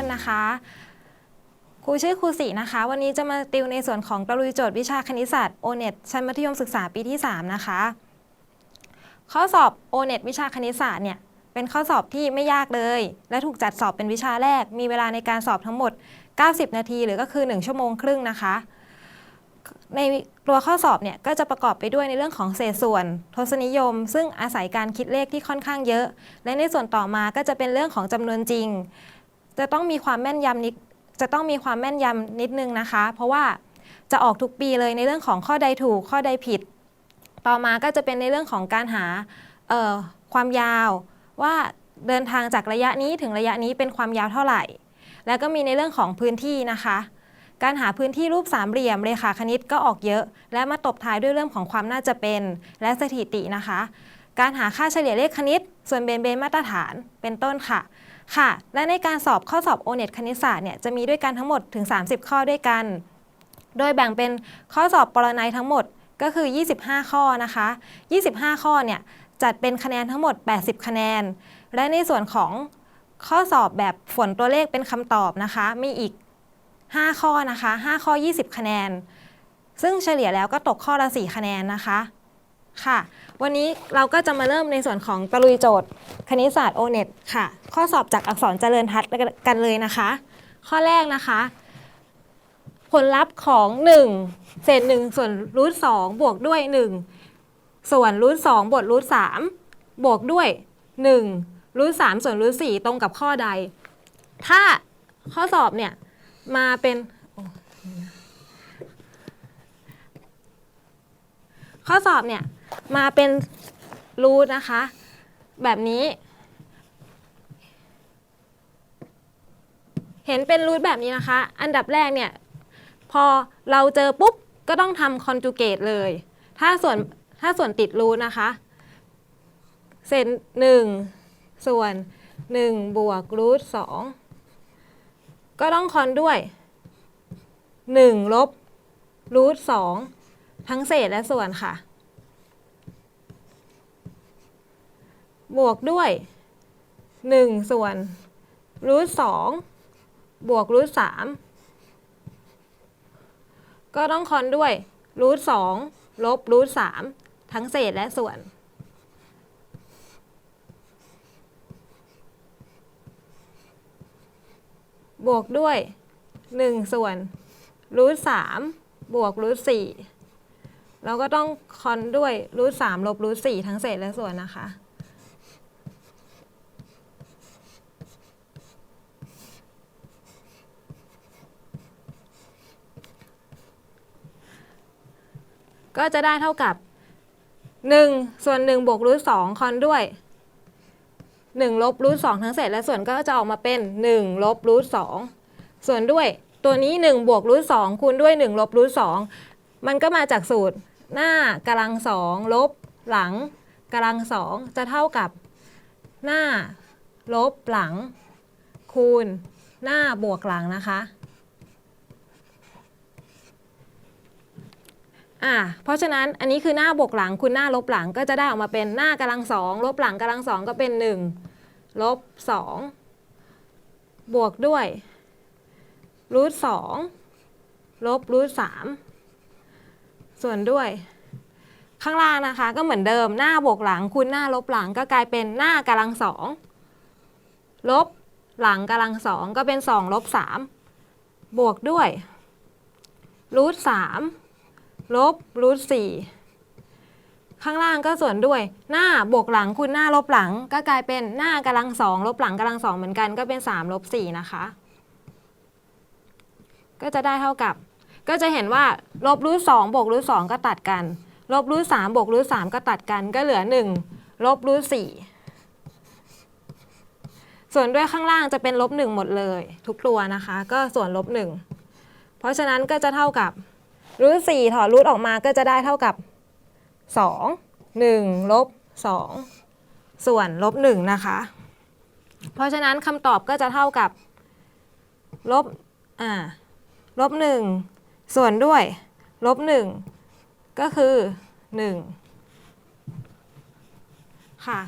คนนะคะครูชื่อครูสีนะคะ วันนี้จะมาติวในส่วนของตะลุยโจทย์วิชาคณิตศาสตร์ O-NET ชั้นมัธยมศึกษาปีที่ 3 นะคะ ข้อสอบ O-NET วิชาคณิตศาสตร์เนี่ยเป็นข้อสอบที่ไม่ยากเลย และถูกจัดสอบเป็นวิชาแรก มีเวลาในการสอบทั้งหมด 90 นาที หรือก็คือ 1 ชั่วโมงครึ่งนะคะ ในตัวข้อสอบเนี่ยก็จะประกอบไปด้วยในเรื่องของเศษส่วน ทศนิยม ซึ่งอาศัยการคิดเลขที่ค่อนข้างเยอะ และในส่วนต่อมาก็จะเป็นเรื่องของจำนวนจริง จะต้องมีความแม่นยำนิดจะต้องมีความแม่นยำนิดนึงนะคะ เพราะว่าจะออกทุกปีเลยในเรื่องของข้อใดถูกข้อใดผิด ต่อมาก็จะเป็นในเรื่องของการหาความยาวว่าเดินทางจากระยะนี้ถึงระยะนี้เป็นความยาวเท่าไหร่ แล้วก็มีในเรื่องของพื้นที่นะคะ การหาพื้นที่รูปสามเหลี่ยมเรขาคณิตก็ออกเยอะ และมาตบท้ายด้วยเรื่องของความน่าจะเป็นและสถิตินะคะ การหาค่าเฉลี่ยเลขคณิต ส่วนเบนเบนมาตรฐานเป็นต้นค่ะ ค่ะ และในการสอบข้อสอบ O-NET คณิตศาสตร์เนี่ยจะมีด้วยกันทั้งหมดถึง 30 ข้อด้วยกัน โดยแบ่งเป็นข้อสอบปรนัยทั้งหมดก็คือ 25 ข้อนะคะ 25 ข้อเนี่ยจัดเป็นคะแนนทั้งหมด 80 คะแนน และในส่วนของข้อสอบแบบฝนตัวเลขเป็นคำตอบนะคะ มีอีก 5 ข้อนะคะ 5 ข้อ 20 คะแนน ซึ่งเฉลี่ยแล้วก็ตกข้อละ 4 คะแนนนะคะ ค่ะ วันนี้เราก็จะมาเริ่มในส่วนของตะลุยโจทย์ คณิตศาสตร์ O-NET ค่ะ ข้อสอบจากอักษรเจริญทัศน์กันเลยนะคะ ข้อแรกนะคะ ผลลัพธ์ของ 1 เศษ 1 ส่วนรูท2บวกด้วย 1 ส่วนรูท2บวกรูท3บวกด้วย 1 รูท3ส่วนรูท4ตรงกับข้อใด ถ้าข้อสอบเนี่ยมาเป็นข้อสอบเนี่ย มาเป็นรูทนะคะ แบบนี้ เห็นเป็นรูทแบบนี้นะคะ อันดับแรกเนี่ย พอเราเจอปุ๊บ ก็ต้องทำคอนจูเกตเลย ถ้าส่วนถ้าส่วนติดรูทนะคะ เศษหนึ่งส่วนหนึ่งบวกรูทสองก็ต้องคอนด้วยหนึ่งลบรูทสองทั้งเศษและส่วนค่ะ บวกด้วยหนึ่งส่วนรูทสองบวกรูทสามก็ต้องคอนด้วยรูทสองลบรูทสามทั้งเศษและส่วน บวกด้วย 1 ส่วนรูทสามบวกรูทสี่เราก็ต้องคอนด้วยรูทสามลบรูทสี่ทั้งเศษและส่วนนะคะ ก็จะได้เท่ากับ 1 ส่วน1บวกรูทสองคอนด้วย 1 ลบรูทสองทั้งเศษและส่วนก็จะออกมาเป็น 1 ลบรูทสองส่วนด้วยตัวนี้ 1 บวกรูทสองคูณด้วย 1 ลบรูทสองมันก็มาจากสูตรหน้ากำลังสองลบหลังกำลังสองจะเท่ากับหน้า ลบหลัง คูณ หน้าบวกหลังนะคะ อ่าเพราะฉะนั้นอันนี้คือหน้าบวกหลังคูณหน้าลบหลังก็จะได้ออกมาเป็นหน้ากำลังสองลบหลังกำลังสองก็เป็น1ลบ2บวกด้วยรูทสองลบรูทสามส่วนด้วย ข้างล่างนะคะก็เหมือนเดิมหน้าบวกหลังคูณหน้าลบหลังก็กลายเป็นหน้ากำลังสองลบหลังกำลังสองก็เป็นสองลบสามบวกด้วยรูทสาม ลบรูทสี่ข้างล่างก็ส่วนด้วยหน้าบวกหลังคูณหน้าลบหลัง ก็กลายเป็นหน้ากำลังสองลบหลังกำลังสองเหมือนกันก็เป็น 3 ลบ 4 นะคะ ก็จะได้เท่ากับ ก็จะเห็นว่าลบรูทสองบวกรูทสองก็ตัดกัน ลบรูทสามบวกรูทสามก็ตัดกันก็เหลือ 1 ลบรูทสี่ส่วนด้วยข้างล่างจะเป็นลบหนึ่งหมดเลย ทุกตัวนะคะ ก็ส่วนลบหนึ่งเพราะฉะนั้นก็จะเท่ากับ รูทสี่ถอดรูทออกมาก็จะได้เท่ากับ 2 1ลบ2ส่วนลบ1นะคะ เพราะฉะนั้นคำตอบก็จะเท่ากับลบอ่าลบ1ส่วนด้วยลบ1ก็คือ 1 ค่ะ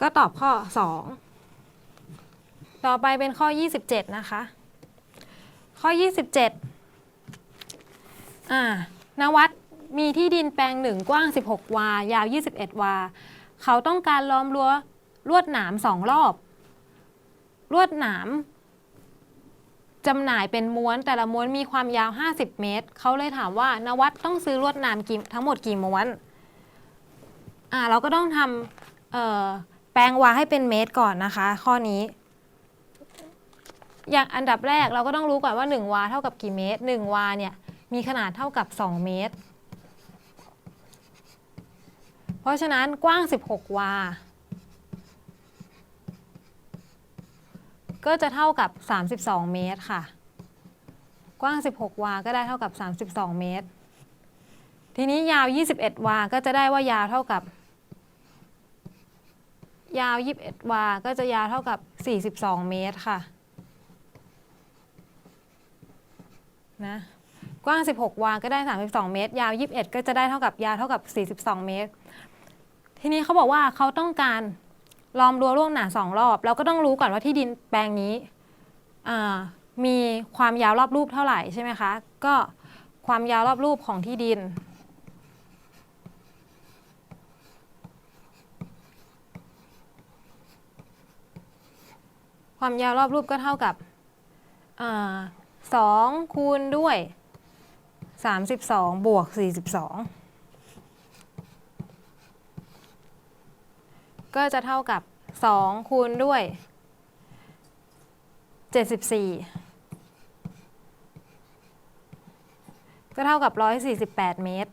ก็ตอบข้อ 2 ต่อไปเป็นข้อ 27 นะคะ ข้อ 27 อ่านวัดมีที่ดินแปลงหนึ่งกว้าง 16 วา ยาว 21 วา เขาต้องการล้อมรั้วลวดหนามสองรอบ ลวดหนามจำหน่ายเป็นม้วนแต่ละม้วนมีความยาว 50 เมตร เขาเลยถามว่านวัดต้องซื้อลวดหนามกี่ทั้งหมดกี่ม้วนอ่าเราก็ต้องทำแปลงวาให้เป็นเมตรก่อนนะคะ ข้อนี้ อย่างอันดับแรกเราก็ต้องรู้ก่อนว่า 1 วาเท่ากับกี่เมตร 1 วาเนี่ย มีขนาดเท่ากับ 2 เมตร เพราะฉะนั้นกว้าง 16 วา ก็จะเท่ากับ 32 เมตรค่ะ กว้าง 16 วา ก็ได้เท่ากับ 32 เมตร ทีนี้ยาว 21 วา ก็จะได้ว่ายาวเท่ากับ ยาว 21 วา ก็จะยาวเท่ากับ 42 เมตรค่ะ นะ กว้าง 16 วา ก็ได้ 32 เมตร ยาว 21 ก็จะได้เท่ากับยาวเท่ากับ 42 เมตร ทีนี้เขาบอกว่าเขาต้องการล้อมรั้วล่วงหนาสองรอบ เราก็ต้องรู้ก่อนว่าที่ดินแปลงนี้มีความยาวรอบรูปเท่าไหร่ใช่ไหมคะ ก็ความยาวรอบรูปของที่ดิน ความยาวรอบรูปก็เท่ากับอสองคูณด้วย 32 บวก 42 ก็จะเท่ากับ 2 คูณด้วย 74 ก็เท่ากับ 148 เมตร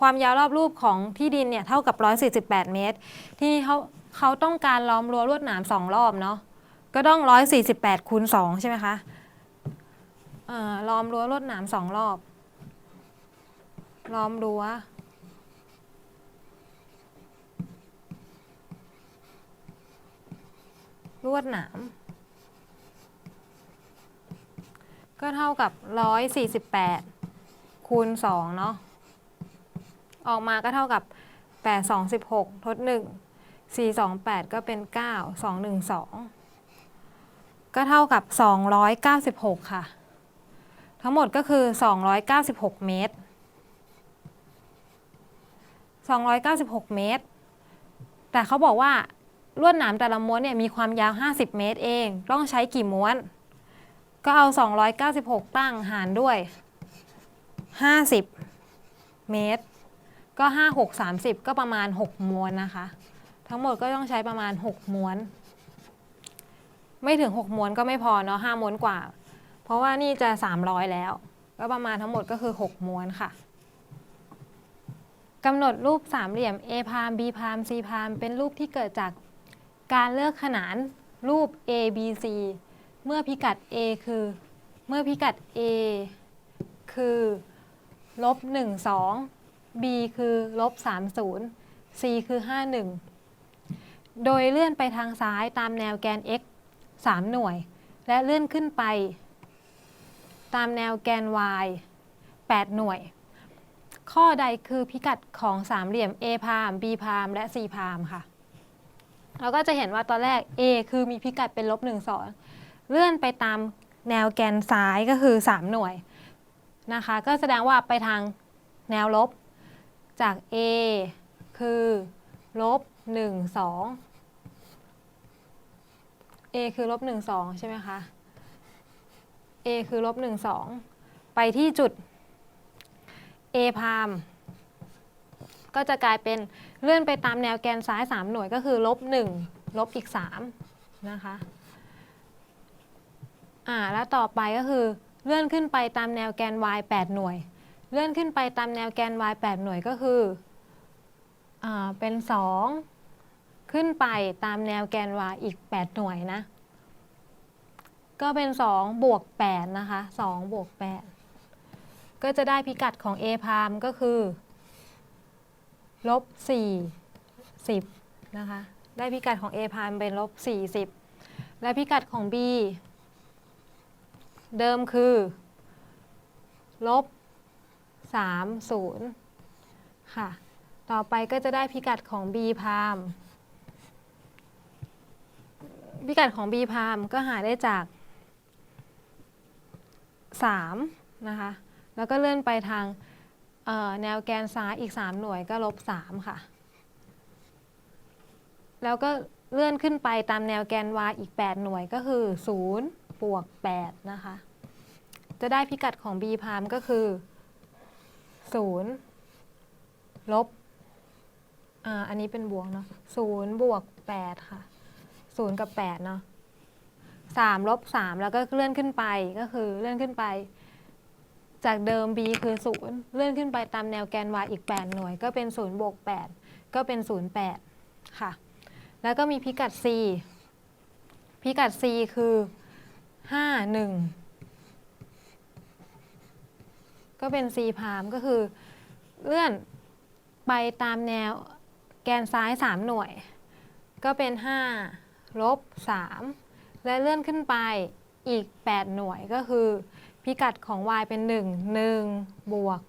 ความยาวรอบรูปของที่ดินเนี่ย เท่ากับ 148 เมตร ที่เขาเขาต้องการล้อมรั้วลวดหนามสองรอบเนาะก็ต้อง 148คูณ2ใช่ไหมคะ ล้อมรั้วลวดหนามสองรอบ ล้อมรั้ว ลวดหนาม ก็เท่ากับ 148 คูณ 2 เนาะ ออกมาก็เท่ากับ 8 2 16 ทด 1 4 2 8 ก็เป็น 9 2 1 2 ก็เท่ากับ 296 ค่ะ ทั้งหมดก็คือ 296 เมตร 296 เมตร แต่เขาบอกว่าลวดหนามแต่ละม้วนเนี่ยมีความยาว 50 เมตรเอง ต้องใช้กี่ม้วน ก็เอา 296 ตั้งหารด้วย 50 เมตร ก็ 5 6 30 ก็ประมาณ 6 ม้วนนะคะ ทั้งหมดก็ต้องใช้ประมาณ 6 ม้วน ไม่ถึง 6 ม้วนก็ไม่พอเนาะ5ม้วนกว่า เพราะว่านี่จะ 300 แล้ว ก็ประมาณทั้งหมดก็คือ 6 ม้วนค่ะกำหนดรูปสามเหลี่ยม A พาม B พาม C พาม เป็นรูปที่เกิดจากการเลือกขนานรูป A B C เมื่อพิกัด A คือ เมื่อพิกัด A คือลบ1 2 B คือลบ30 C คือ 51 โดยเลื่อนไปทางซ้ายตามแนวแกน x 3 หน่วย และเลื่อนขึ้นไป ตามแนวแกน y 8 หน่วย ข้อใดคือพิกัดของสามเหลี่ยม A พาม B พามและ C พามค่ะ เราก็จะเห็นว่าตอนแรก A คือมีพิกัดเป็นลบ1 2 เลื่อนไปตามแนวแกนซ้ายก็คือ 3 หน่วยนะคะ ก็แสดงว่าไปทางแนวลบจาก A คือลบ1 2 A คือลบ1 2 ใช่ไหมคะ A คือลบ1 2ไปที่จุด A พามก็จะกลายเป็นเลื่อนไปตามแนวแกนซ้าย 3 หน่วยก็คือลบ1ลบอีก3นะคะอ่าแล้วต่อไปก็คือเลื่อนขึ้นไปตามแนวแกน y 8 หน่วย เลื่อนขึ้นไปตามแนวแกน y 8 หน่วยก็คืออ่าเป็น 2 ขึ้นไปตามแนวแกน y อีก 8 หน่วยนะ ก็เป็น2บวก8นะคะ2บวก8ก็จะได้พิกัดของ A พามก็คือลบ4 10นะคะ ได้พิกัดของ A พามเป็นลบ40 และพิกัดของ B เดิมคือลบ30 ค่ะ ต่อไปก็จะได้พิกัดของ B พามพิกัดของ b พามก็หาได้จาก 3นะคะ แล้วก็เลื่อนไปทางแนวแกนซ้ายอีก 3 หน่วยก็ลบ 3 ค่ะ แล้วก็เลื่อนขึ้นไปตามแนวแกน y อีก 8 หน่วยก็คือ 0 บวก 8 นะคะ จะได้พิกัดของ b พามก็คือ 0 ลบอ่าอันนี้เป็นบวกเนาะ0บวก 8 ค่ะ 0 กับ 8 เนาะ 3ลบ3แล้วก็เลื่อนขึ้นไปก็คือเลื่อนขึ้นไป จากเดิม b คือ 0 เลื่อนขึ้นไปตามแนวแกน y อีก 8 หน่วย ก็เป็น0บวก8ก็เป็น 0 8 ค่ะ แล้วก็มีพิกัด c พิกัด c คือ 5 1 ก็เป็น c พามก็คือ เลื่อนไปตามแนวแกนซ้าย 3 หน่วย ก็เป็น 5 ลบ 3 และเลื่อนขึ้นไปอีก 8 หน่วยก็คือ พิกัดของ y เป็น 1 1 บวก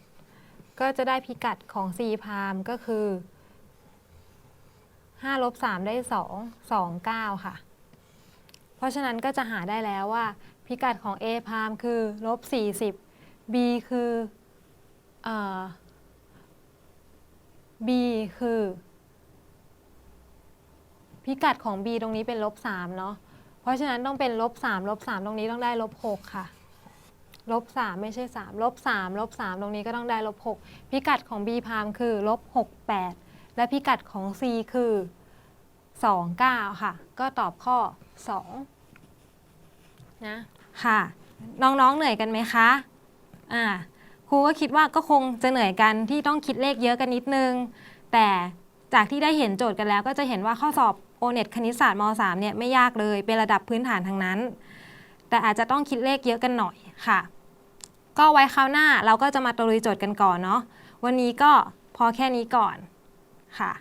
8 ก็จะได้พิกัดของ c พามก็คือ5ลบ3ได้ 2 2 9 ค่ะ เพราะฉะนั้นก็จะหาได้แล้วว่า พิกัดของ a พามคือลบ40 b คือเอ่อ b คือ พิกัดของ b ตรงนี้เป็นลบ3เนาะ เพราะฉะนั้นต้องเป็นลบ3ลบ3ตรงนี้ต้องได้ลบ6ค่ะ ลบ3ไม่ใช่3ลบ3ลบ3ตรงนี้ก็ต้องได้ลบ6พิกัดของ b พามคือลบ6 8 และพิกัดของ c คือ 2 9 ค่ะ ก็ตอบข้อ 2 นะ ค่ะ น้องๆเหนื่อยกันไหมคะ อ่า ครูก็คิดว่าก็คงจะเหนื่อยกันที่ต้องคิดเลขเยอะกันนิดนึง แต่จากที่ได้เห็นโจทย์กันแล้วก็จะเห็นว่าข้อสอบ โอน et คณิตศาสตร์ม .3 เนี่ยไม่ยากเลย เป็นระดับพื้นฐานทั้งนั้น แต่อาจจะต้องคิดเลขเยอะกันหน่อยค่ะ ก็ไว้คราวหน้าเราก็จะมาตรุยโจทย์กันก่อนเนาะวันนี้ก็พอแค่นี้ก่อนค่ะ